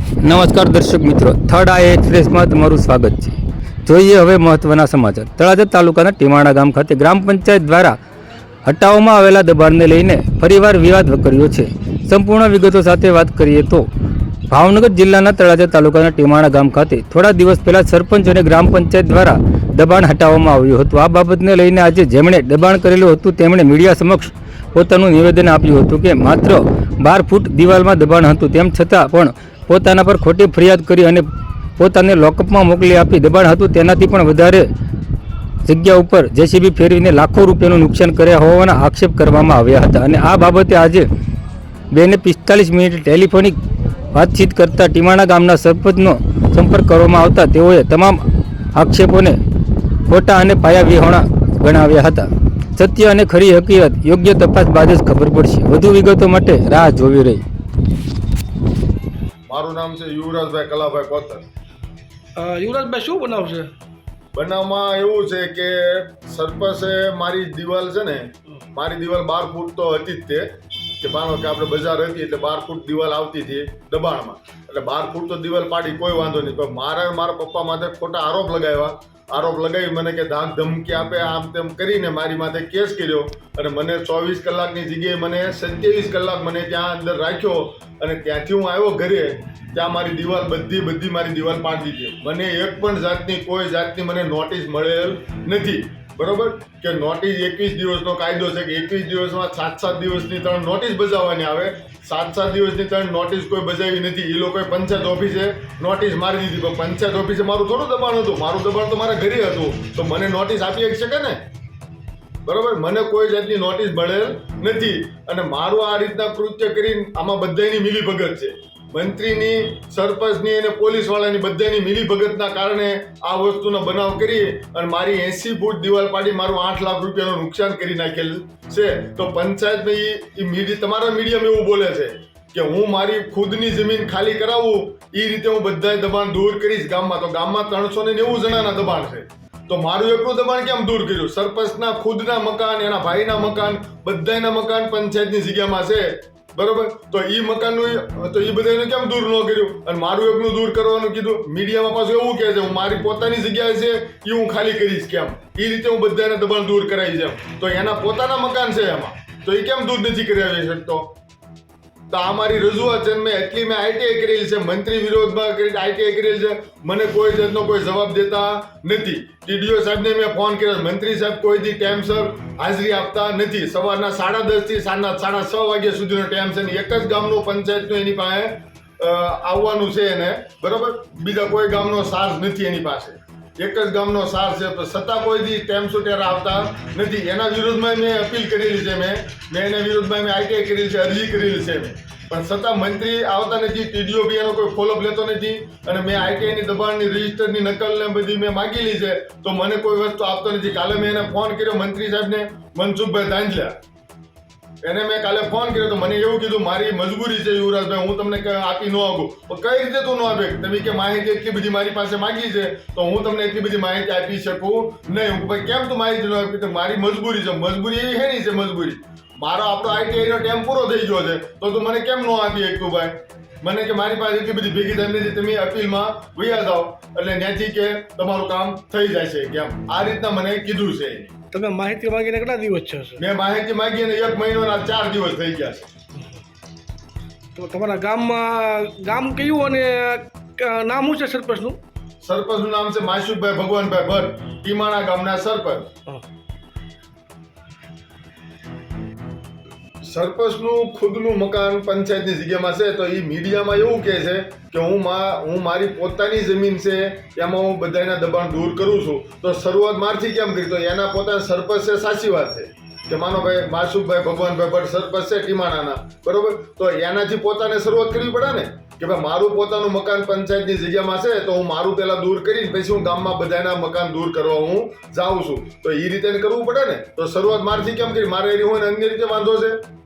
નમસ્કાર દર્શક મિત્રો, થર્ડ આઈ એક્સપ્રેસમાં તમારું સ્વાગત છે. જોઈએ હવે મહત્વના સમાચાર. તળાજા તાલુકાના ટીમાણા ગામ ખાતે ગ્રામ પંચાયત દ્વારા હટાવવામાં આવેલા દબાણને લઈને ફરીવાર વિવાદ કર્યો છે. સંપૂર્ણ વિગતો સાથે વાત કરીએ તો, ભાવનગર જિલ્લાના તળાજા તાલુકાના ટીમાણા ગામ ખાતે થોડા દિવસ પહેલાં સરપંચ અને ગ્રામ પંચાયત દ્વારા દબાણ હટાવવામાં આવ્યું હતું. આ બાબતને લઈને આજે જેમણે દબાણ કરેલું હતું, તેમણે મીડિયા સમક્ષ પોતાનું નિવેદન આપ્યું હતું કે માત્ર બાર ફૂટ દિવાલમાં દબાણ હતું. તેમ છતાં પણ પોતાના પર ખોટી ફરિયાદ કરી અને પોતાને લોકઅપમાં મોકલી આપી. દબાણ હતું તેનાથી પણ વધારે જગ્યા ઉપર જેસીબી ફેરવીને લાખો રૂપિયાનું નુકસાન કર્યા હોવાના આક્ષેપ કરવામાં આવ્યા હતા. અને આ બાબતે આજે બેને પિસ્તાલીસ મિનિટ ટેલિફોનિક વાતચીત કરતા ટીમાણા ગામના સરપંચનો સંપર્ક કરવામાં આવતા તેઓએ તમામ આક્ષેપોને ખોટા અને પાયા વિહોણા ગણાવ્યા હતા. સત્ય અને ખરી હકીકત યોગ્ય તપાસ બાદ જ ખબર પડશે. વધુ વિગતો માટે રાહ જોવી રહી. મારું નામ છે યુવરાજભાઈ કલાભાઈ કોતર. યુવરાજભાઈ શું બનાવશે? બનાવમાં એવું છે કે સરપંચે મારી દિવાલ છે ને મારી દિવાલ બાર ફૂટ તો હતી જ તે કે માનો કે આપણે બજાર હતી એટલે બાર ફૂટ દિવાલ આવતી હતી દબાણમાં. એટલે બાર ફૂટ તો દિવાલ પાડી કોઈ વાંધો નહીં પણ મારે મારા પપ્પા માટે ખોટા આરોપ લગાવ્યા આરોપ લગાવી મને કે ધાક ધમકી આપે, આમ તેમ કરીને મારી માથે કેસ કર્યો અને મને ચોવીસ કલાકની જગ્યાએ મને સત્યાવીસ કલાક મને ત્યાં અંદર રાખ્યો અને ત્યાંથી હું આવ્યો ઘરે, ત્યાં મારી દિવાલ બધી બધી મારી દિવાલ પાડી દીધી. મને એક પણ જાતની, કોઈ જાતની મને નોટિસ મળેલ નથી. બરોબર? કે નોટિસ એકવીસ દિવસનો કાયદો છે કે એકવીસ દિવસમાં સાત સાત દિવસની ત્રણ નોટિસ બજાવવાની આવે. સાત સાત દિવસની ત્રણ નોટિસ કોઈ બજાવી નથી. એ લોકોએ પંચાયત ઓફિસે નોટિસ મારી દીધી. પણ પંચાયત ઓફિસે મારું થોડું દબાણ હતું. મારું દબાણ તો મારા ઘરે હતું. તો મને નોટિસ આપી શકે ને? બરોબર? મને કોઈ જાતની નોટિસ મળેલ નથી. અને મારું આ રીતના કૃત્ય કરીને આમાં બધાની મિલી ભગત છે. મંત્રીની, સરપંચની અને પોલીસવાળાની બધાની મિલી ભગતના કારણે આ વસ્તુનો બનાવ કરી અને મારી એસી ફૂટ દિવાલ પાડી મારું આઠ લાખ રૂપિયાનું નુકસાન કરી નાખેલ છે. તો પંચાયતમાં એ મીડિયા તમારા મીડિયમ એવું બોલે છે કે હું મારી ખુદની જમીન ખાલી કરાવું એ રીતે હું બધા દબાણ દૂર કરીશ ગામમાં. તો ગામમાં ત્રણસો ને નેવું જણાના દબાણ છે. તો મારું એકલું દબાણ કેમ દૂર કર્યું? સરપંચના ખુદના મકાન, એના ભાઈના મકાન બધાના મકાન પંચાયતની જગ્યામાં છે. બરોબર? તો ઈ મકાનનું તો ઈ બધાને કેમ દૂર ન કર્યું? અને મારું એકલું દૂર કરવાનું કીધું? મીડિયામાં પાછું એવું કહે છે, હું મારી પોતાની જગ્યાએ છે એ હું ખાલી કરીશ કેમ? એ રીતે હું બધાને દબાણ દૂર કરાવી છે તો એના પોતાના મકાન છે એમાં. તો એ કેમ દૂર નથી કરાવી શકતો? તો આ મારી રજૂઆત છે મેં એટલી મેં આઈટીઆઈ કરેલી છે, મંત્રી વિરોધમાં કરી આઈટીઆઈ કરેલી છે. મને કોઈ જાતનો કોઈ જવાબ દેતા નથી. ટીડીઓ સાહેબને મેં ફોન કર્યો. મંત્રી સાહેબ કોઈ ટાઈમ ટાઈમસર હાજરી આપતા નથી. સવારના સાડા દસથી સાંજના સાડા છ વાગ્યા સુધીનો ટાઈમ છે એક જ ગામનો પંચાયતનો એની પાસે આવવાનું છે એને. બરોબર? બીજા કોઈ ગામનો સાર્સ નથી એની પાસે. એક જ ગામનો સાર છે તો છતાં કોઈ દી ટેમ સુટેર આવતા નથી. એના વિરુદ્ધમાં મેં અપીલ કરેલી છે મેં. મેં એના વિરુદ્ધમાં મેં આઈટીઆઈ કરેલી છે, અરજી કરેલી છે મેં. પણ છતાં મંત્રી આવતા નથી ટીડીઓ બી એનો કોઈ ફોલોઅપ લેતો નથી. અને મેં આઈટીઆઈની દબાણની રજિસ્ટરની નકલ ને બધી મેં માગેલી છે. તો મને કોઈ વસ્તુ આપતો નથી. કાલે મેં એને ફોન કર્યો મંત્રી સાહેબને, મનસુખભાઈ ધાંજલા એને મેં કાલે ફોન કર્યો તો મને એવું કીધું, મારી મજબૂરી છે યુવરાજભાઈ, હું તમને આપી ન આપું. પણ કઈ રીતે તું ન આપે? તમે કે માહિતી એટલી બધી મારી પાસે માંગી છે, તો હું તમને એટલી બધી માહિતી આપી શકું નહીં. હું ભાઈ, કેમ તું માહિતી ન આપી? તો મારી મજબૂરી છે. મજબૂરી એવી હેની છે મજબૂરી? મારો આપણો આઈટીઆઈ નો ટાઈમ પૂરો થઈ ગયો છે. તો તું મને કેમ ન આપી શકતું ભાઈ? મને કે મારી પાસે એટલી બધી ભેગી થઈ નથી તમે અપીલમાં વૈયા જાઓ. એટલે ત્યાંથી કે તમારું કામ થઈ જાય છે કેમ આ રીતના મને કીધું છે. તમે માહિતી માંગીને કેટલા દિવસ છે મેં માહિતી માંગી અને એક મહિનો ના ચાર દિવસ થઈ ગયા છે. તો તમારા ગામમાં ગામ કયું અને નામ શું છે સરપંચનું? સરપંચનું નામ છે માસુભાઈ ભગવાનભાઈ ભટ્ટ ટીમાણા ગામના સરપંચ. સરપંચનું ખુદનું મકાન પંચાયતની જગ્યામાં છે, તો એ મીડિયામાં એવું કહે છે કે હું મા, હું મારી પોતાની જમીન છે, એમાં હું બધાના દબાણ દૂર કરું છું. તો શરૂઆત મારથી કેમ કરી? તો એના પોતાના સરપંચ છે, સાચી વાત છે. કે માનો ભાઈ માસુખભાઈ ભગવાનભાઈ ભટ્ટ સરપંચ છે, ટીમાણાના. બરોબર? તો એનાથી પોતાને શરૂઆત કરવી પડે ને? કે ભાઈ મારું પોતાનું મકાન પંચાયતની જગ્યામાં છે, તો હું મારું પહેલાં દૂર કરીને પછી હું ગામમાં બધાના મકાન દૂર કરવા હું જાઉં છું. તો એ રીતે કરવું પડે ને? તો શરૂઆત મારથી કેમ કરી? મારે એની હોય અન્ય રીતે વાંધો છે.